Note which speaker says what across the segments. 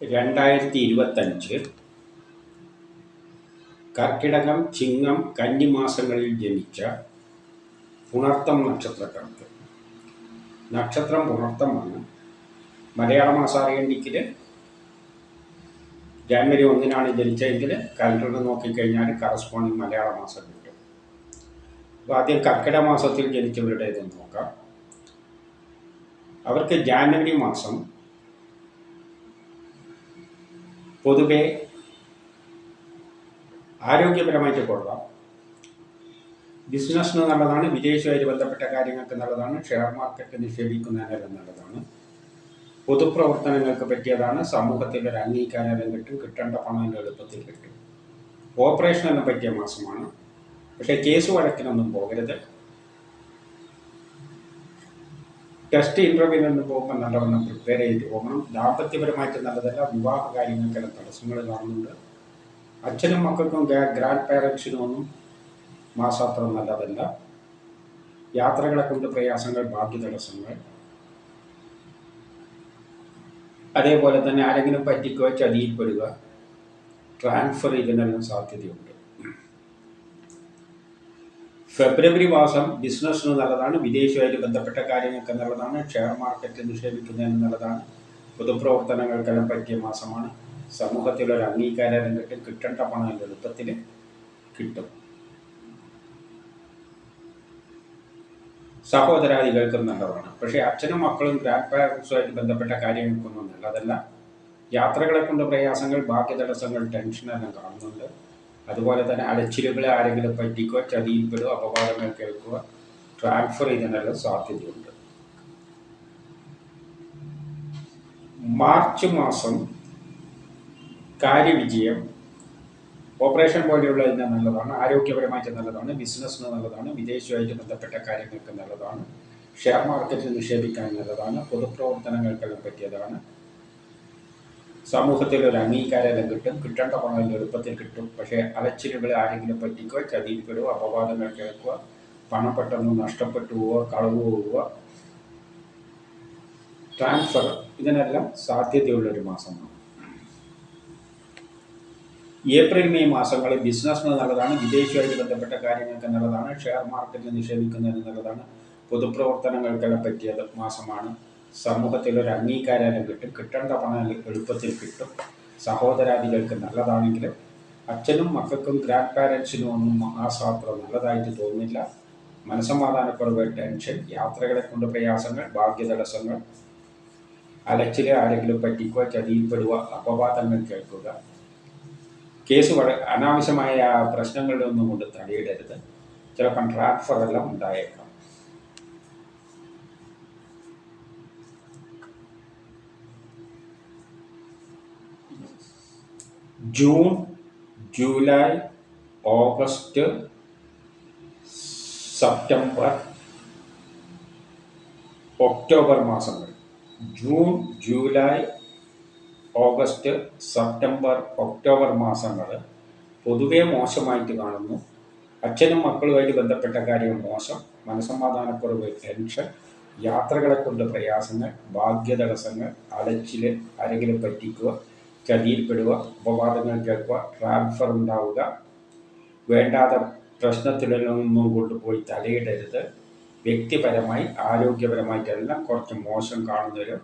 Speaker 1: രണ്ടായിരത്തി ഇരുപത്തഞ്ച് കർക്കിടകം ചിങ്ങം കന്നിമാസങ്ങളിൽ ജനിച്ച പുണർത്തം നക്ഷത്രക്കാർക്ക് നക്ഷത്രം പുണർത്തമാണ്. മലയാള മാസം അറിയണ്ടെങ്കിൽ ജാനുവരി ഒന്നിനാണ് ജനിച്ചതെങ്കിൽ കലണ്ടറിൽ നോക്കിക്കഴിഞ്ഞാൽ കറസ്പോണ്ടിങ് മലയാള മാസം കിട്ടും. അപ്പോൾ ആദ്യം കർക്കിടക മാസത്തിൽ ജനിച്ചവരുടേത് നോക്കാം. അവർക്ക് ജാനുവരി മാസം പൊതുവെ ആരോഗ്യപരമായിട്ട് കൊള്ളാം. ബിസിനസ്സിന് നല്ലതാണ് വിദേശമായി ബന്ധപ്പെട്ട കാര്യങ്ങൾക്ക് നല്ലതാണ് ഷെയർ മാർക്കറ്റ് നിക്ഷേപിക്കുന്നതിനെല്ലാം നല്ലതാണ്. പൊതുപ്രവർത്തനങ്ങൾക്ക് പറ്റിയതാണ് സമൂഹത്തിൽ ഒരു അംഗീകാരം കിട്ടും കിട്ടേണ്ട പണം എളുപ്പത്തിൽ കിട്ടും. ഓപ്പറേഷനെല്ലാം പറ്റിയ മാസമാണ്. പക്ഷേ കേസ് വഴക്കിനൊന്നും പോകരുത്. ടെസ്റ്റ് ഇന്റർവ്യൂവിനൊന്നും പോകുമ്പോൾ നല്ലവണ്ണം പ്രിപ്പയർ ചെയ്ത് പോകണം. ദാമ്പത്യപരമായിട്ട് നല്ലതല്ല. വിവാഹ കാര്യങ്ങൾക്കെല്ലാം തടസ്സങ്ങൾ കാണുന്നുണ്ട്. അച്ഛനും മക്കൾക്കും ഗ്രാൻഡ് പാരൻസിനും ഒന്നും മാസാത്ര നല്ലതല്ല. യാത്രകളെ കൊണ്ട് പ്രയാസങ്ങൾ ബാക്കി തടസ്സങ്ങൾ. അതേപോലെ തന്നെ ആരെങ്കിലും പറ്റിക്കുക ചതിയിൽപ്പെടുക ട്രാൻസ്ഫർ ഇതിനെല്ലാം സാധ്യതയുണ്ട്. ഫെബ്രുവരി മാസം ബിസിനസ്സിന് നല്ലതാണ് വിദേശവുമായിട്ട് ബന്ധപ്പെട്ട കാര്യങ്ങൾക്ക് നല്ലതാണ് ഷെയർ മാർക്കറ്റ് നിക്ഷേപിക്കുന്നതിന് നല്ലതാണ് പൊതുപ്രവർത്തനങ്ങൾക്കെല്ലാം പറ്റിയ മാസമാണ്. സമൂഹത്തിലൊരു അംഗീകാരം രംഗത്ത് കിട്ടേണ്ട പണം എളുപ്പത്തിൽ കിട്ടും. സഹോദരാദികൾക്കും നല്ലതാണ്. പക്ഷേ അച്ഛനും മക്കളും ഗ്രാൻഡ് പാരൻസുമായിട്ട് ബന്ധപ്പെട്ട കാര്യങ്ങൾക്കൊന്നും നല്ലതല്ല. യാത്രകളെ കൊണ്ട് പ്രയാസങ്ങൾ ബാക്കി തടസ്സങ്ങൾ ടെൻഷനെല്ലാം കാണുന്നുണ്ട്. അതുപോലെ തന്നെ അലച്ചിലുകളെ ആരെങ്കിലും പറ്റിക്കുക ചതിയിൽപ്പെടുക അപവാദങ്ങൾ കേൾക്കുക ട്രാൻസ്ഫർ ചെയ്യുന്നതിനുള്ള സാധ്യതയുണ്ട് മാർച്ച് മാസം കാര്യവിജയം ഓപ്പറേഷൻ പോലെയുള്ള ഇതിന് നല്ലതാണ് ആരോഗ്യപരമായിട്ട് നല്ലതാണ് ബിസിനസ്സിന് നല്ലതാണ് വിദേശവുമായിട്ട് ബന്ധപ്പെട്ട കാര്യങ്ങൾക്ക് നല്ലതാണ് ഷെയർ മാർക്കറ്റിൽ നിക്ഷേപിക്കാൻ നല്ലതാണ് പൊതുപ്രവർത്തനങ്ങൾക്കെല്ലാം പറ്റിയതാണ്. സമൂഹത്തിൽ ഒരു അംഗീകാരം കിട്ടും. കിട്ടേണ്ട പണം എളുപ്പത്തിൽ കിട്ടും. പക്ഷേ അലച്ചിലുകൾ ആരെങ്കിലും പറ്റിക്കുക ചതിയിൽപ്പെടുക അപവാദങ്ങൾ കേൾക്കുക പണം പെട്ടെന്ന് നഷ്ടപ്പെട്ടു പോവുക കളവ് പോവുക ട്രാൻസ്ഫർ ഇതിനെല്ലാം സാധ്യതയുള്ളൊരു മാസമാണ്. ഏപ്രിൽ മെയ് മാസങ്ങളിൽ ബിസിനസ്സിന് നല്ലതാണ് വിദേശവുമായിട്ട് ബന്ധപ്പെട്ട കാര്യങ്ങൾക്ക് നല്ലതാണ് ഷെയർ മാർക്കറ്റിൽ നിക്ഷേപിക്കുന്നതിന് നല്ലതാണ് പൊതുപ്രവർത്തനങ്ങൾക്കെല്ലാം പറ്റിയ മാസമാണ്. സമൂഹത്തിൽ ഒരു അംഗീകാരം കിട്ടും. കിട്ടേണ്ട പണം എളുപ്പത്തിൽ കിട്ടും. സഹോദരാദികൾക്ക് നല്ലതാണെങ്കിലും അച്ഛനും മക്കൾക്കും ഗ്രാൻഡ് പാരൻസിനും ഒന്നും ആ മാസാത്ര നല്ലതായിട്ട് തോന്നുന്നില്ല. മനസമാധാനക്കുറവ് ടെൻഷൻ യാത്രകളെ കൊണ്ട് പ്രയാസങ്ങൾ ഭാഗ്യതടസ്സങ്ങൾ അലച്ചിൽ ആരെങ്കിലും പറ്റിക്കുക ചതിയിൽപ്പെടുക അപവാദങ്ങൾ കേൾക്കുക. കേസ് വള അനാവശ്യമായ പ്രശ്നങ്ങളിലൊന്നും കൊണ്ട് തടയിടരുത്. ചിലപ്പം ട്രാൻസ്ഫർ എല്ലാം ഉണ്ടായേക്കാം. June July August September October മാസങ്ങൾ. June July August September October മാസങ്ങൾ പൊതുവെ മോശമായിട്ട് കാണുന്നു. അച്ഛനും മക്കളുമായിട്ട് ബന്ധപ്പെട്ട കാര്യം മോശം. മനസമാധാനക്കുറവ് ടെൻഷൻ യാത്രകളെ കൊണ്ട് പ്രയാസങ്ങൾ ഭാഗ്യതടസ്സങ്ങൾ അലച്ചിൽ ആരെങ്കിലും പറ്റിക്കുക ചതിയിൽപ്പെടുക അപവാദങ്ങൾ കേൾക്കുക ട്രാൻസ്ഫർ ഉണ്ടാവുക വേണ്ടാതെ പ്രശ്നത്തിലൊന്നും കൊണ്ടുപോയി തലയിടരുത്. വ്യക്തിപരമായി ആരോഗ്യപരമായിട്ടെല്ലാം കുറച്ച് മോശം കാണുന്നൊരു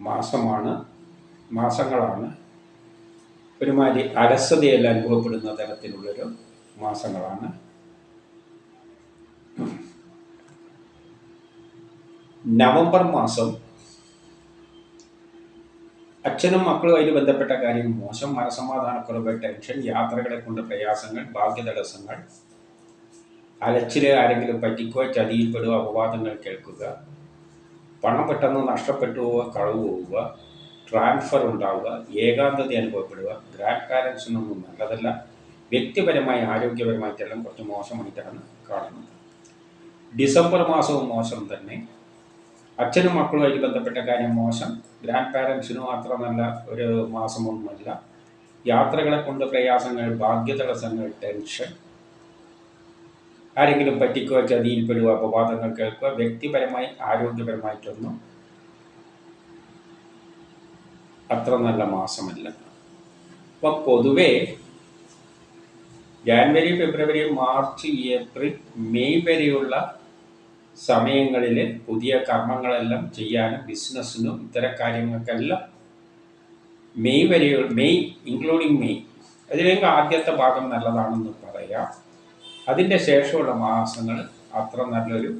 Speaker 1: മാസമാണ് മാസങ്ങളാണ്. ഒരുമാതിരി അലസതയെല്ലാം അനുഭവപ്പെടുന്ന തരത്തിലുള്ളൊരു മാസങ്ങളാണ്. നവംബർ മാസം അച്ഛനും മക്കളും അതിൽ ബന്ധപ്പെട്ട കാര്യം മോശം. മനസമാധാനക്കുറവ് ടെൻഷൻ യാത്രകളെ കൊണ്ട് പ്രയാസങ്ങൾ ഭാഗ്യതടസ്സങ്ങൾ അലച്ചിൽ ആരെങ്കിലും പറ്റിക്കുക ചതിയിൽപ്പെടുക അപവാദങ്ങൾ കേൾക്കുക. പണം പെട്ടെന്ന് നഷ്ടപ്പെട്ടു പോവുക കളവ് പോവുക. ട്രാൻസ്ഫർ ഉണ്ടാവുക ഏകാന്തത അനുഭവപ്പെടുക. ഗ്രാൻഡ് പാരൻസിനൊന്നും നല്ലതല്ല. വ്യക്തിപരമായി ആരോഗ്യപരമായിട്ടെല്ലാം കുറച്ച് മോശമായിട്ടാണ് കാണുന്നത് ഡിസംബർ മാസവും മോശം തന്നെ. അച്ഛനും മക്കളുമായിട്ട് ബന്ധപ്പെട്ട കാര്യം മോശം. ഗ്രാൻഡ് പാരൻസിനും അത്ര നല്ല ഒരു മാസമൊന്നുമല്ല. യാത്രകളെ കൊണ്ട് പ്രയാസങ്ങൾ ഭാഗ്യ ഭാഗ്യതടസ്സങ്ങൾ ടെൻഷൻ. ആരെങ്കിലും പറ്റിക്കുക ചതിയിൽപ്പെടുക അപവാദങ്ങൾ കേൾക്കുക വ്യക്തിപരമായി ആരോഗ്യപരമായിട്ടൊന്നും അത്ര നല്ല മാസമല്ല. അപ്പം പൊതുവേ January February March April May വരെയുള്ള സമയങ്ങളിൽ പുതിയ കർമ്മങ്ങളെല്ലാം ചെയ്യാനും ബിസിനസ്സിനും ഇത്തരം കാര്യങ്ങൾക്കെല്ലാം മെയ് വരെ മെയ് ഇൻക്ലൂഡിങ് മെയ് അതിലേക്ക് ആദ്യത്തെ ഭാഗം നല്ലതാണെന്ന് പറയാം. അതിന്റെ ശേഷമുള്ള മാസങ്ങൾ അത്ര നല്ലൊരു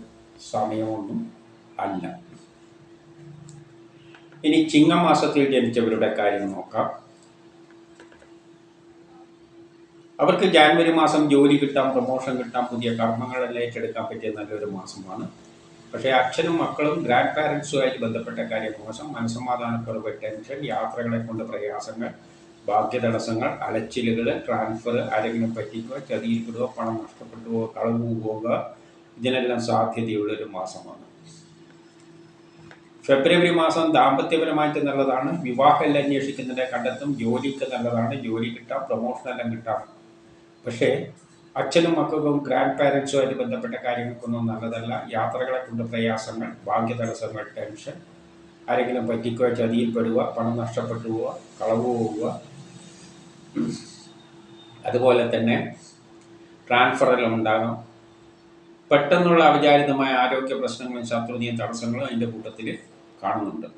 Speaker 1: സമയമൊന്നും അല്ല. ഇനി ചിങ്ങമാസത്തിൽ ജനിച്ചവരുടെ കാര്യം നോക്കാം. അവർക്ക് ജാനുവരി മാസം ജോലി കിട്ടാം പ്രൊമോഷൻ കിട്ടാം പുതിയ കർമ്മങ്ങളെല്ലാം ഏറ്റെടുക്കാൻ പറ്റിയ നല്ലൊരു മാസമാണ്. പക്ഷേ അച്ഛനും മക്കളും ഗ്രാൻഡ് പാരൻസുമായി ബന്ധപ്പെട്ട കാര്യം മോശം. മനസ്സമാധാനക്കുറവ് ടെൻഷൻ യാത്രകളെ കൊണ്ട് പ്രയാസങ്ങൾ ഭാഗ്യതടസ്സങ്ങൾ അലച്ചിലുകൾ ട്രാൻസ്ഫർ ആരെങ്കിലും പറ്റിക്കുക ചതിയിൽപ്പെടുക പണം നഷ്ടപ്പെട്ടുവോ കളവു പോവുക ഇതിനെല്ലാം സാധ്യതയുള്ളൊരു മാസമാണ്. ഫെബ്രുവരി മാസം ദാമ്പത്യപരമായിട്ട് നല്ലതാണ്. വിവാഹം അന്വേഷിക്കുന്നതിനെ കണ്ടെത്തും. ജോലിക്ക് നല്ലതാണ്. ജോലി കിട്ടാം പ്രൊമോഷൻ എല്ലാം കിട്ടാം. പക്ഷേ അച്ഛനും മക്കൾക്കും ഗ്രാൻഡ് പാരൻസുമായിട്ട് ബന്ധപ്പെട്ട കാര്യങ്ങൾക്കൊന്നും നല്ലതല്ല. യാത്രകളെ കൊണ്ട് പ്രയാസങ്ങൾ ഭാഗ്യ തടസ്സങ്ങൾ ടെൻഷൻ ആരെങ്കിലും പറ്റിക്കുക ചതിയിൽപ്പെടുക പണം നഷ്ടപ്പെട്ടു പോവുക കളവ് പോവുക അതുപോലെ തന്നെ ട്രാൻസ്ഫറെല്ലാം ഉണ്ടാകാം പെട്ടെന്നുള്ള അവിചാരിതമായ ആരോഗ്യ പ്രശ്നങ്ങളും ശത്രുതയും തടസ്സങ്ങളും അതിന്റെ കൂട്ടത്തിൽ കാണുന്നുണ്ട്.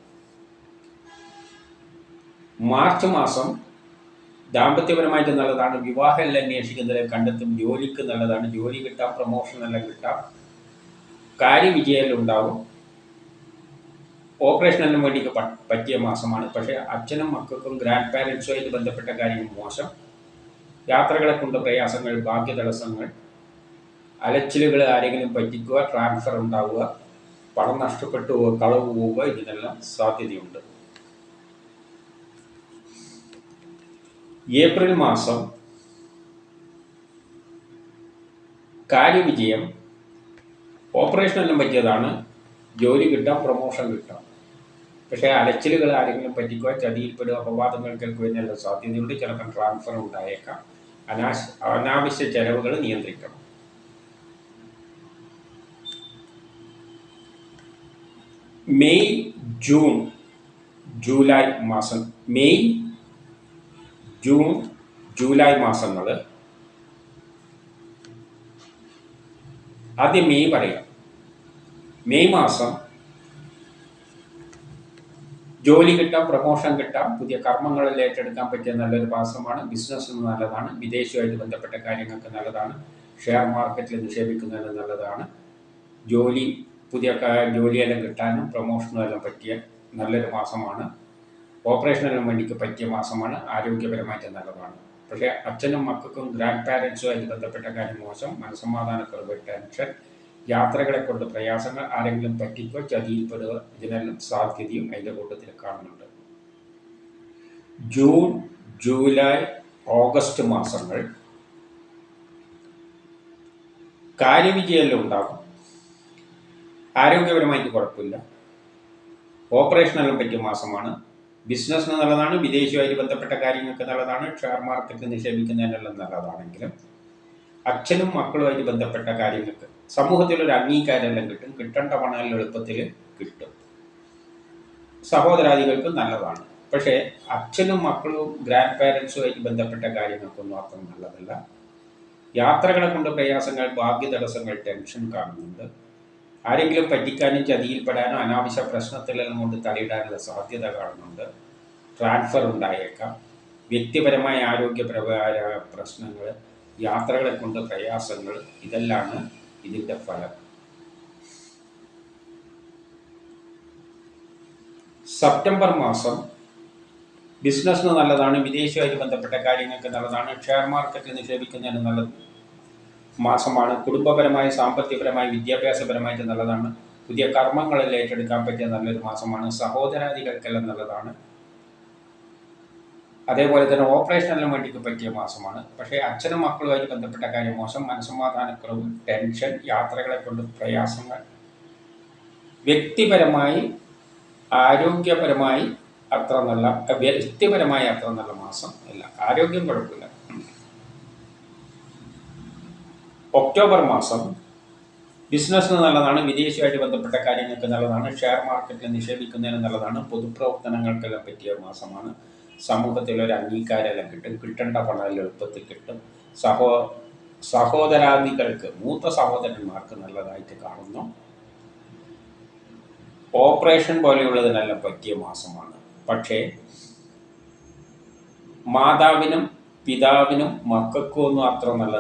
Speaker 1: മാർച്ച് മാസം ദാമ്പത്യപരമായിട്ട് നല്ലതാണ്. വിവാഹമെല്ലാം അന്വേഷിക്കുന്നത് കണ്ടെത്തും. ജോലിക്ക് നല്ലതാണ്. ജോലി കിട്ടാം പ്രൊമോഷൻ എല്ലാം കിട്ടാം. കാര്യവിജയം ഉണ്ടാവും ഓപ്പറേഷനെല്ലാം വേണ്ടി പറ്റിയ മാസമാണ്. പക്ഷേ അച്ഛനും മക്കൾക്കും ഗ്രാൻഡ് പാരൻസുമായിട്ട് ബന്ധപ്പെട്ട കാര്യം മോശം. യാത്രകളെ കൊണ്ട് പ്രയാസങ്ങൾ ഭാഗ്യ തടസ്സങ്ങൾ അലച്ചിലുകൾ ആരെങ്കിലും പറ്റിക്കുക ട്രാൻസ്ഫർ ഉണ്ടാവുക പണം നഷ്ടപ്പെട്ടു പോവുക കളവ് പോവുക ഇതിനെല്ലാം സാധ്യതയുണ്ട്. ഏപ്രിൽ മാസം കാര്യവിജയം. ഓപ്പറേഷനെല്ലാം പറ്റിയതാണ്. ജോലി കിട്ടാം പ്രൊമോഷൻ കിട്ടാം. പക്ഷേ അലച്ചിലുകൾ ആരെങ്കിലും പറ്റിക്കുക ചതിയിൽപ്പെടുക അപവാദങ്ങൾ കേൾക്കുവാനുള്ള സാധ്യതയുണ്ട്. ചിലപ്പോൾ ട്രാൻസ്ഫർ ഉണ്ടായേക്കാം. അനാശ അനാവശ്യ ചെലവുകൾ നിയന്ത്രിക്കണം. മെയ് ജൂൺ ജൂലൈ മാസം. മെയ് ജൂൺ ജൂലൈ മാസങ്ങൾ ആദ്യം മെയ് പറയാം. മെയ് മാസം ജോലി കിട്ടാം പ്രൊമോഷൻ കിട്ടാം പുതിയ കർമ്മങ്ങളിൽ ഏറ്റെടുക്കാൻ പറ്റിയ നല്ലൊരു മാസമാണ്. ബിസിനസ്സിന് നല്ലതാണ് വിദേശവുമായിട്ട് ബന്ധപ്പെട്ട കാര്യങ്ങൾക്ക് നല്ലതാണ് ഷെയർ മാർക്കറ്റിൽ നിക്ഷേപിക്കുന്നതിന് നല്ലതാണ്. ജോലി പുതിയ ജോലിയെല്ലാം കിട്ടാനും പ്രൊമോഷനും എല്ലാം പറ്റിയ നല്ലൊരു മാസമാണ്. ഓപ്പറേഷനെല്ലാം വേണ്ടിക്ക് പറ്റിയ മാസമാണ് ആരോഗ്യപരമായിട്ട് നല്ലതാണ്. പക്ഷേ അച്ഛനും മക്കൾക്കും ഗ്രാൻഡ് പാരൻസുമായിട്ട് ബന്ധപ്പെട്ട കാര്യം മോശം. മനസ്സമാധാനക്കുറവ് ടെൻഷൻ യാത്രകളെ കൊണ്ട് പ്രയാസങ്ങൾ ആരെങ്കിലും പറ്റിക്കോ ചതിയിൽപ്പെടുക ഇതിനെല്ലാം സാധ്യതയും അതിന്റെ കൂട്ടത്തിൽ കാണുന്നുണ്ട്. ജൂൺ ജൂലൈ ഓഗസ്റ്റ് മാസങ്ങൾ കാര്യവിജയെല്ലാം ഉണ്ടാകും ആരോഗ്യപരമായിട്ട് കുഴപ്പമില്ല. ഓപ്പറേഷനെല്ലാം പറ്റിയ മാസമാണ്. ബിസിനസ്സിന് നല്ലതാണ് വിദേശവുമായി ബന്ധപ്പെട്ട കാര്യങ്ങൾക്ക് നല്ലതാണ് ഷെയർ മാർക്കറ്റ് നിക്ഷേപിക്കുന്നതിനെല്ലാം നല്ലതാണെങ്കിലും അച്ഛനും മക്കളുമായിട്ട് ബന്ധപ്പെട്ട കാര്യങ്ങൾക്ക് സമൂഹത്തിലൊരു അംഗീകാരമെല്ലാം കിട്ടും കിട്ടേണ്ട പണം എളുപ്പത്തിൽ കിട്ടും. സഹോദരാദികൾക്ക് നല്ലതാണ്. പക്ഷേ അച്ഛനും മക്കളും ഗ്രാൻഡ് പാരൻസുമായിട്ട് ബന്ധപ്പെട്ട കാര്യങ്ങൾക്കൊന്നും അത്ര നല്ലതല്ല. യാത്രകളെ കൊണ്ട് പ്രയാസങ്ങൾ ഭാഗ്യ തടസ്സങ്ങൾ ടെൻഷൻ കാണുന്നുണ്ട്. ആരെങ്കിലും പറ്റിക്കാനും ചതിയിൽപ്പെടാനോ അനാവശ്യ പ്രശ്നത്തിലെല്ലാം കൊണ്ട് തലയിടാനുള്ള സാധ്യത കാണുന്നുണ്ട്. ട്രാൻസ്ഫർ ഉണ്ടായേക്കാം. വ്യക്തിപരമായ ആരോഗ്യപരമായ പ്രശ്നങ്ങൾ യാത്രകളെ കൊണ്ട് പ്രയാസങ്ങൾ ഇതെല്ലാമാണ് ഇതിന്റെ ഫലം. സെപ്റ്റംബർ മാസം ബിസിനസ്സിന് നല്ലതാണ് വിദേശമായി ബന്ധപ്പെട്ട കാര്യങ്ങൾക്ക് നല്ലതാണ് ഷെയർ മാർക്കറ്റിൽ നിക്ഷേപിക്കുന്നതിന് നല്ല മാസമാണ്. കുടുംബപരമായി സാമ്പത്തികപരമായി വിദ്യാഭ്യാസപരമായിട്ട് നല്ലതാണ്. പുതിയ കർമ്മങ്ങളിൽ ഏറ്റെടുക്കാൻ പറ്റിയ നല്ലൊരു മാസമാണ്. സഹോദരാദികൾക്കെല്ലാം നല്ലതാണ്. അതേപോലെ തന്നെ ഓപ്പറേഷനെല്ലാം വേണ്ടിക്ക് പറ്റിയ മാസമാണ് പക്ഷേ അച്ഛനും മക്കളുമായി ബന്ധപ്പെട്ട കാര്യം മോശം. മനസ്സമാധാനക്കുറവ് ടെൻഷൻ യാത്രകളെ കൊണ്ട് പ്രയാസങ്ങൾ വ്യക്തിപരമായി ആരോഗ്യപരമായി അത്ര നല്ല വ്യക്തിപരമായി അത്ര നല്ല മാസം അല്ല. ആരോഗ്യം കുഴപ്പമില്ല. ഒക്ടോബർ മാസം ബിസിനസ്സിന് നല്ലതാണ് വിദേശമായിട്ട് ബന്ധപ്പെട്ട കാര്യങ്ങൾക്ക് നല്ലതാണ് ഷെയർ മാർക്കറ്റിൽ നിക്ഷേപിക്കുന്നതിന് നല്ലതാണ് പൊതുപ്രവർത്തനങ്ങൾക്കെല്ലാം പറ്റിയ മാസമാണ്. സമൂഹത്തിൽ ഒരു അംഗീകാരമെല്ലാം. കിട്ടും കിട്ടേണ്ട പണം എളുപ്പത്തിൽ കിട്ടും. സഹോ സഹോദരാദികൾക്ക് മൂത്ത സഹോദരന്മാർക്ക് നല്ലതായിട്ട് കാണുന്നു. ഓപ്പറേഷൻ പോലെയുള്ളതിനെല്ലാം പറ്റിയ മാസമാണ്. പക്ഷേ മാതാവിനും പിതാവിനും മക്കൾക്കും ഒന്നും അത്ര നല്ല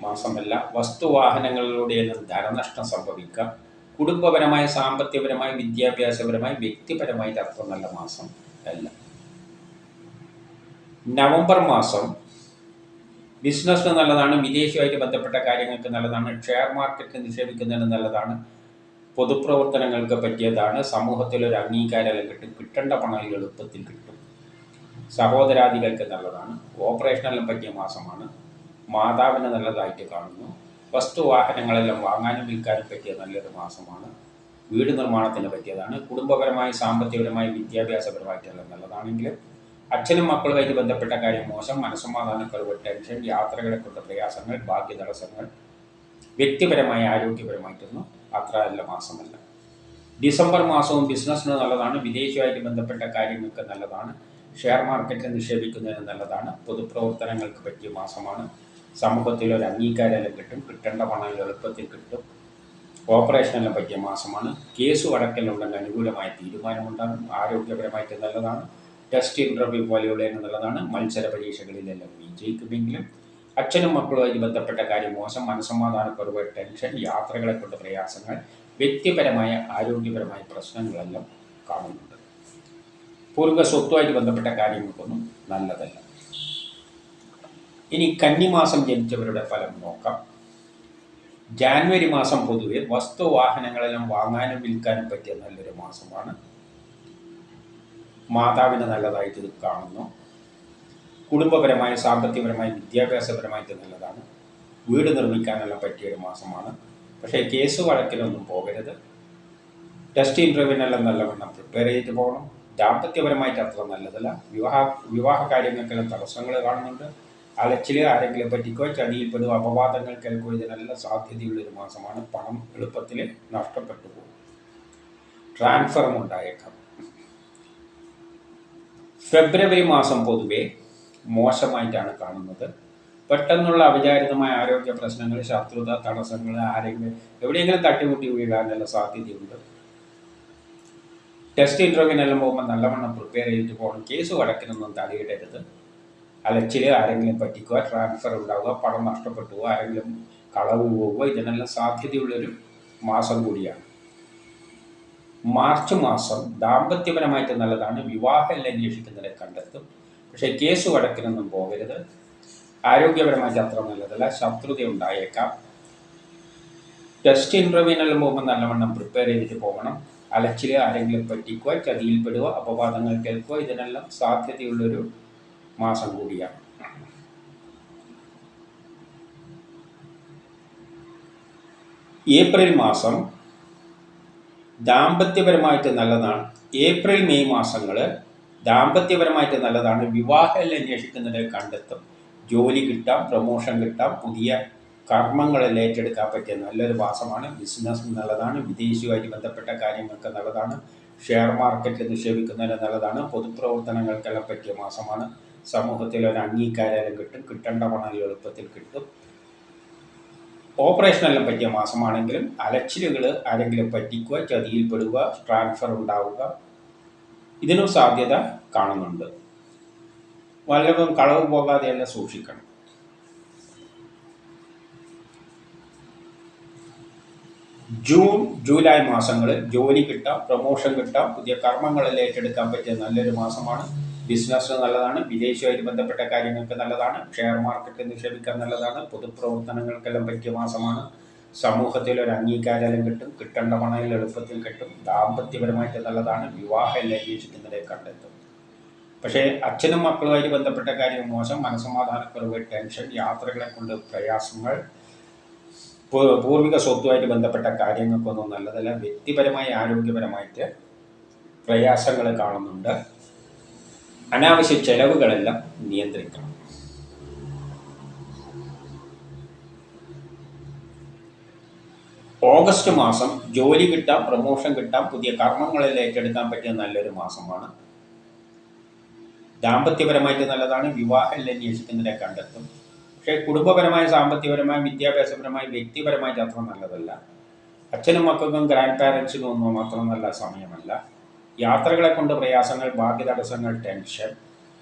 Speaker 1: മാസമല്ല. വസ്തുവാഹനങ്ങളിലൂടെയെല്ലാം ധനനഷ്ടം സംഭവിക്കാം കുടുംബപരമായി സാമ്പത്തികപരമായി വിദ്യാഭ്യാസപരമായി വ്യക്തിപരമായിട്ട് അത്ര നല്ല മാസം അല്ല. നവംബർ മാസം ബിസിനസ്സിന് നല്ലതാണ് വിദേശവുമായിട്ട് ബന്ധപ്പെട്ട കാര്യങ്ങൾക്ക് നല്ലതാണ് ഷെയർ മാർക്കറ്റ് നിക്ഷേപിക്കുന്നതിന് നല്ലതാണ് പൊതുപ്രവർത്തനങ്ങൾക്ക് പറ്റിയതാണ് സമൂഹത്തിൽ ഒരു അംഗീകാരം കിട്ടും കിട്ടേണ്ട പണം എളുപ്പത്തിൽ കിട്ടും. സഹോദരാദികൾക്ക് നല്ലതാണ് ഓപ്പറേഷനെല്ലാം പറ്റിയ മാസമാണ് മാതാവിന് നല്ലതായിട്ട് കാണുന്നു വസ്തു വാഹനങ്ങളെല്ലാം വാങ്ങാനും വിൽക്കാനും പറ്റിയ നല്ലൊരു മാസമാണ് വീട് നിർമ്മാണത്തിന് പറ്റിയതാണ് കുടുംബപരമായി സാമ്പത്തികപരമായി വിദ്യാഭ്യാസപരമായിട്ടെല്ലാം നല്ലതാണെങ്കിലും അച്ഛനും മക്കളുമായിട്ട് ബന്ധപ്പെട്ട കാര്യം മോശം മനസ്സമാധാനക്കുറവ് ടെൻഷൻ യാത്രകളെ കൊണ്ട് പ്രയാസങ്ങൾ ഭാഗ്യ തടസ്സങ്ങൾ വ്യക്തിപരമായ ആരോഗ്യപരമായിട്ടൊന്നും അത്ര നല്ല മാസമല്ല. ഡിസംബർ മാസവും ബിസിനസ്സിന് നല്ലതാണ് വിദേശവുമായിട്ട് ബന്ധപ്പെട്ട കാര്യങ്ങൾക്ക് നല്ലതാണ് ഷെയർ മാർക്കറ്റിൽ നിക്ഷേപിക്കുന്നതിന് നല്ലതാണ് പൊതുപ്രവർത്തനങ്ങൾക്ക് പറ്റിയ മാസമാണ്. സമൂഹത്തിൽ ഒരു അംഗീകാരമെല്ലാം കിട്ടും കിട്ടേണ്ട പണം എളുപ്പത്തിൽ കിട്ടും ഓപ്പറേഷനെല്ലാം പറ്റിയ മാസമാണ്. കേസ് വടക്കലുണ്ടെങ്കിൽ അനുകൂലമായ തീരുമാനമുണ്ടാകും ആരോഗ്യപരമായിട്ട് നല്ലതാണ്. ടെസ്റ്റ് ഇന്റർവ്യൂ പോലെയുള്ള എന്നുള്ളതാണ് മത്സര പരീക്ഷകളിലെല്ലാം വിജയിക്കുമെങ്കിലും അച്ഛനും മക്കളുമായി ബന്ധപ്പെട്ട കാര്യം മോശം മനസ്സമാധാനക്കുറവ് ടെൻഷൻ യാത്രകളെ കൊണ്ട് പ്രയാസങ്ങൾ വ്യക്തിപരമായ ആരോഗ്യപരമായ പ്രശ്നങ്ങളെല്ലാം കാണുന്നുണ്ട്. പൂർവ സ്വത്തുമായിട്ട് ബന്ധപ്പെട്ട കാര്യങ്ങൾക്കൊന്നും നല്ലതല്ല. ഇനി കന്നിമാസം ജനിച്ചവരുടെ ഫലം നോക്കാം. ജാനുവരി മാസം പൊതുവെ വസ്തുവാഹനങ്ങളെല്ലാം വാങ്ങാനും വിൽക്കാനും പറ്റിയ നല്ലൊരു മാസമാണ്. മാതാവിന് നല്ലതായിട്ട് കാണുന്നു. കുടുംബപരമായ സാമ്പത്തികപരമായ വിദ്യാഭ്യാസപരമായിട്ട് നല്ലതാണ്. വീട് നിർമ്മിക്കാനെല്ലാം പറ്റിയൊരു മാസമാണ്. പക്ഷേ കേസ് വഴക്കിലൊന്നും പോകരുത്. ടെസ്റ്റ് ഇന്റർവ്യൂവിനെല്ലാം നല്ലവണ്ണം പ്രിപ്പയർ ചെയ്തിട്ട് പോകണം. ദാമ്പത്യപരമായിട്ട് അത്ര നല്ലതല്ല. വിവാഹ വിവാഹ കാര്യങ്ങൾക്കെല്ലാം തടസ്സങ്ങൾ കാണുന്നുണ്ട്. അലച്ചിൽ ആരെങ്കിലും പറ്റിക്കോ ചതിയിൽപ്പെടുക അപവാദങ്ങൾ കേൾക്കുക ഇതിനെല്ലാം സാധ്യതയുള്ളൊരു മാസമാണ്. പണം എളുപ്പത്തിൽ നഷ്ടപ്പെട്ടു പോകും. ട്രാൻസ്ഫറും ഉണ്ടായേക്കാം. ഫെബ്രുവരി മാസം പൊതുവേ മോശമായിട്ടാണ് കാണുന്നത്. പെട്ടെന്നുള്ള അവിചാരിതമായ ആരോഗ്യ പ്രശ്നങ്ങൾ ശത്രുത തടസ്സങ്ങൾ ആരെങ്കിലും എവിടെയെങ്കിലും തട്ടിമുട്ടി വീഴാനുള്ള സാധ്യതയുണ്ട്. ടെസ്റ്റ് ഇന്റർവ്യൂവിനെല്ലാം പോകുമ്പോൾ നല്ലവണ്ണം പ്രിപ്പയർ ചെയ്തിട്ട് പോകണം. കേസ് വഴക്കിനൊന്നും തടയിടരുത്. അലച്ചിൽ ആരെങ്കിലും പറ്റിക്കുക ട്രാൻസ്ഫർ ഉണ്ടാവുക പണം നഷ്ടപ്പെട്ടു ആരെങ്കിലും കളവ് പോവുക ഇതിനെല്ലാം സാധ്യതയുള്ളൊരു മാസം കൂടിയാണ്. മാർച്ച് മാസം ദാമ്പത്യപരമായിട്ട് നല്ലതാണ്. വിവാഹമല്ല അന്വേഷിക്കുന്നവരെ കണ്ടെത്തും. പക്ഷേ കേസ് വഴക്കിനൊന്നും പോകരുത്. ആരോഗ്യപരമായിട്ട് അത്ര നല്ലതല്ല. ശത്രുത ഉണ്ടായേക്കാം. ടെസ്റ്റ് ഇന്റർവ്യൂവിനെല്ലാം പോകുമ്പോൾ നല്ലവണ്ണം പ്രിപ്പയർ ചെയ്തിട്ട് പോകണം. അലച്ചിൽ ആരെങ്കിലും പറ്റിക്കുക ചതിയിൽപ്പെടുക അപവാദങ്ങൾ കേൾക്കുക ഇതിനെല്ലാം സാധ്യതയുള്ളൊരു മാസം കൂടിയാണ്. ഏപ്രിൽ മാസം ദാമ്പത്യപരമായിട്ട് നല്ലതാണ്. ഏപ്രിൽ മെയ് മാസങ്ങൾ ദാമ്പത്യപരമായിട്ട് നല്ലതാണ്. വിവാഹം അന്വേഷിക്കുന്നതിനെ കണ്ടെത്തും. ജോലി കിട്ടാം പ്രൊമോഷൻ കിട്ടാം പുതിയ കർമ്മങ്ങളിൽ ഏറ്റെടുക്കാൻ പറ്റിയ നല്ലൊരു മാസമാണ്. ബിസിനസ് നല്ലതാണ്. വിദേശിയുമായിട്ട് ബന്ധപ്പെട്ട കാര്യങ്ങൾക്ക് നല്ലതാണ്. ഷെയർ മാർക്കറ്റിൽ നിക്ഷേപിക്കുന്നതിന് നല്ലതാണ്. പൊതുപ്രവർത്തനങ്ങൾക്കെല്ലാം പറ്റിയ മാസമാണ്. സമൂഹത്തിൽ ഒരു അംഗീകാരം കിട്ടും. കിട്ടേണ്ട പണം എളുപ്പത്തിൽ കിട്ടും. ഓപ്പറേഷനെല്ലാം പറ്റിയ മാസമാണെങ്കിലും അലച്ചിലുകൾ ആരെങ്കിലും പറ്റിക്കുക ചതിയിൽപ്പെടുക ട്രാൻസ്ഫർ ഉണ്ടാവുക ഇതിനും സാധ്യത കാണുന്നുണ്ട്. വല്ലതും കളവ് പോകാതെയെല്ലാം സൂക്ഷിക്കണം. ജൂൺ ജൂലൈ മാസങ്ങളിൽ ജോലി കിട്ടാം പ്രൊമോഷൻ കിട്ടാം പുതിയ കർമ്മങ്ങളിൽ ഏറ്റെടുക്കാൻ പറ്റിയ നല്ലൊരു മാസമാണ്. ബിസിനസ്സിന് നല്ലതാണ് വിദേശവുമായിട്ട് ബന്ധപ്പെട്ട കാര്യങ്ങൾക്ക് നല്ലതാണ് ഷെയർ മാർക്കറ്റ് നിക്ഷേപിക്കാൻ നല്ലതാണ് പൊതുപ്രവർത്തനങ്ങൾക്കെല്ലാം പറ്റിയ മാസമാണ്. സമൂഹത്തിൽ ഒരു അംഗീകാരം കിട്ടും കിട്ടേണ്ട പണയിൽ എളുപ്പത്തിൽ കിട്ടും ദാമ്പത്യപരമായിട്ട് നല്ലതാണ് വിവാഹം അന്വേഷിക്കുന്നതിനെ കണ്ടെത്തും. പക്ഷേ അച്ഛനും മക്കളുമായിട്ട് ബന്ധപ്പെട്ട കാര്യം മോശം മനസമാധാനക്കുറവ് ടെൻഷൻ യാത്രകളെ കൊണ്ട് പ്രയാസങ്ങൾ പൂർവിക സ്വത്തുമായിട്ട് ബന്ധപ്പെട്ട കാര്യങ്ങൾക്കൊന്നും നല്ലതല്ല വ്യക്തിപരമായി ആരോഗ്യപരമായിട്ട് പ്രയാസങ്ങൾ കാണുന്നുണ്ട്. അനാവശ്യ ചെലവുകളെല്ലാം നിയന്ത്രിക്കണം. ഓഗസ്റ്റ് മാസം ജോലി കിട്ടാം പ്രമോഷൻ കിട്ടാം പുതിയ കർമ്മങ്ങളിൽ ഏറ്റെടുക്കാൻ പറ്റിയ നല്ലൊരു മാസമാണ്. ദാമ്പത്യപരമായിട്ട് നല്ലതാണ് വിവാഹം അന്വേഷിക്കുന്നതിനെ കണ്ടെത്തും. പക്ഷേ കുടുംബപരമായി സാമ്പത്തികപരമായി വിദ്യാഭ്യാസപരമായി വ്യക്തിപരമായിട്ട് അത്ര നല്ലതല്ല. അച്ഛനും മക്കൾക്കും ഗ്രാൻഡ് പാരൻസിനും ഒന്നും അത്ര നല്ല സമയമല്ല. യാത്രകളെ കൊണ്ട് പ്രയാസങ്ങൾ ഭാഗ്യതടസ്സങ്ങൾ ടെൻഷൻ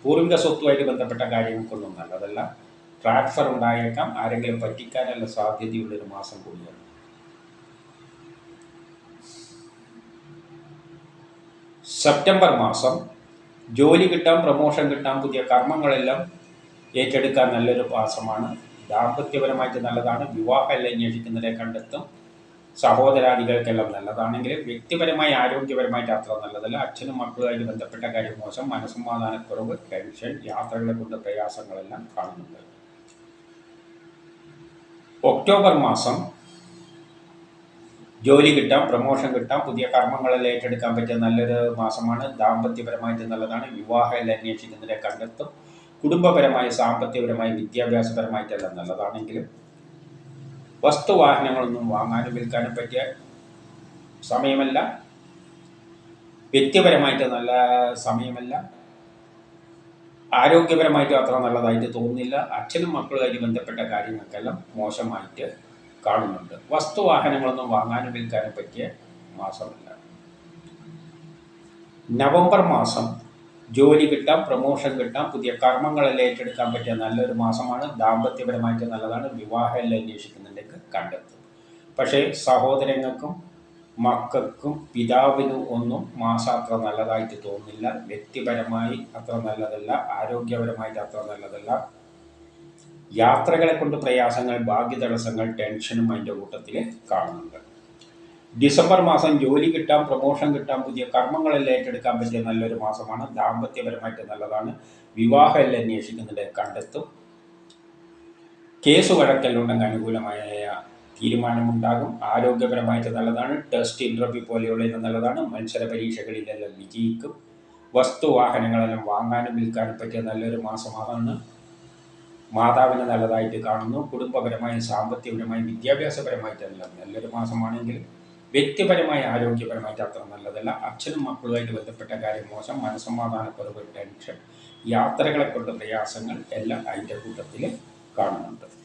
Speaker 1: പൂർവിക സ്വത്തുമായിട്ട് ബന്ധപ്പെട്ട കാര്യങ്ങൾക്കൊന്നും നല്ലതല്ല. ട്രാൻസ്ഫർ ഉണ്ടായേക്കാം. ആരെങ്കിലും പറ്റിക്കാനുള്ള സാധ്യതയുള്ളൊരു മാസം കൂടിയാണ്. സെപ്റ്റംബർ മാസം ജോലി കിട്ടാം പ്രൊമോഷൻ കിട്ടാം പുതിയ കർമ്മങ്ങളെല്ലാം ഏറ്റെടുക്കാൻ നല്ലൊരു മാസമാണ്. ദാമ്പത്യപരമായിട്ട് നല്ലതാണ്. വിവാഹമെല്ലാം അന്വേഷിക്കുന്നവരെ കണ്ടെത്തും. സഹോദരാദികൾക്കെല്ലാം നല്ലതാണെങ്കിലും വ്യക്തിപരമായി ആരോഗ്യപരമായിട്ട് അത്ര നല്ലതല്ല. അച്ഛനും മക്കളുമായിട്ട് ബന്ധപ്പെട്ട കാര്യം മോശം. മനസ്സമാധാനക്കുറവ് ടെൻഷൻ യാത്രകളെ കൊണ്ട് പ്രയാസങ്ങളെല്ലാം കാണുന്നുണ്ട്. ഒക്ടോബർ മാസം ജോലി കിട്ടാം പ്രമോഷൻ കിട്ടാം. പുതിയ കർമ്മങ്ങളെ ഏറ്റെടുക്കാൻ പറ്റിയ നല്ലൊരു മാസമാണ്. ദാമ്പത്യപരമായിട്ട് നല്ലതാണ്. വിവാഹം അന്വേഷിക്കുന്നതിനെ കണ്ടെത്തും. കുടുംബപരമായി സാമ്പത്തികപരമായി വിദ്യാഭ്യാസപരമായിട്ടെല്ലാം നല്ലതാണെങ്കിലും വസ്തുവാഹനങ്ങളൊന്നും വാങ്ങാനും വിൽക്കാനും പറ്റിയ സമയമല്ല. വ്യക്തിപരമായിട്ട് നല്ല സമയമല്ല. ആരോഗ്യപരമായിട്ട് അത്ര നല്ലതായിട്ട് തോന്നുന്നില്ല. അച്ഛനും മക്കളുമായിട്ട് ബന്ധപ്പെട്ട കാര്യങ്ങൾക്കെല്ലാം മോശമായിട്ട് കാണുന്നുണ്ട്. വസ്തുവാഹനങ്ങളൊന്നും വാങ്ങാനും വിൽക്കാനും പറ്റിയ മാസമല്ല. നവംബർ മാസം ജോലി കിട്ടാം പ്രൊമോഷൻ കിട്ടാം പുതിയ കർമ്മങ്ങളെല്ലാം ഏറ്റെടുക്കാൻ പറ്റിയ നല്ലൊരു മാസമാണ്. ദാമ്പത്യപരമായിട്ട് നല്ലതാണ്. വിവാഹമെല്ലാം അന്വേഷിക്കുന്നുണ്ടെങ്കിൽ കണ്ടെത്തും. പക്ഷേ സഹോദരങ്ങൾക്കും മക്കൾക്കും പിതാവിനും ഒന്നും മാസം അത്ര നല്ലതായിട്ട് തോന്നില്ല വ്യക്തിപരമായി അത്ര നല്ലതല്ല. ആരോഗ്യപരമായിട്ട് അത്ര നല്ലതല്ല. യാത്രകളെ കൊണ്ട് പ്രയാസങ്ങൾ ഭാഗ്യതടസ്സങ്ങൾ ടെൻഷനും അതിന്റെ കൂട്ടത്തിൽ കാണുന്നുണ്ട്. ഡിസംബർ മാസം ജോലി കിട്ടാം പ്രൊമോഷൻ കിട്ടാം പുതിയ കർമ്മങ്ങളെല്ലാം ഏറ്റെടുക്കാൻ പറ്റിയ നല്ലൊരു മാസമാണ്. ദാമ്പത്യപരമായിട്ട് നല്ലതാണ്. വിവാഹം എല്ലാം അന്വേഷിക്കുന്നുണ്ട് കണ്ടെത്തും. കേസ് വഴക്കെല്ലുണ്ടെങ്കിൽ അനുകൂലമായ തീരുമാനമുണ്ടാകും. ആരോഗ്യപരമായിട്ട് നല്ലതാണ്. ടെസ്റ്റ് ഇന്റർവ്യൂ പോലെയുള്ള നല്ലതാണ്. മത്സര പരീക്ഷകളിലെല്ലാം വിജയിക്കും. വസ്തു വാഹനങ്ങളെല്ലാം വാങ്ങാനും വിൽക്കാനും പറ്റിയ നല്ലൊരു മാസമാണ് മാതാവിന് നല്ലതായിട്ട് കാണുന്നു. കുടുംബപരമായും സാമ്പത്തികപരമായും വിദ്യാഭ്യാസപരമായിട്ടെല്ലാം നല്ലൊരു മാസമാണെങ്കിൽ വ്യക്തിപരമായി ആരോഗ്യപരമായിട്ട് അത്ര നല്ലതല്ല. അച്ഛനും മക്കളുമായിട്ട് ബന്ധപ്പെട്ട കാര്യം മോശം. മനസ്സമാധാനക്കുറവ് ടെൻഷൻ യാത്രകളെ കൊണ്ട് പ്രയാസങ്ങൾ എല്ലാം അതിന്റെ കൂട്ടത്തിൽ കാണുന്നുണ്ട്.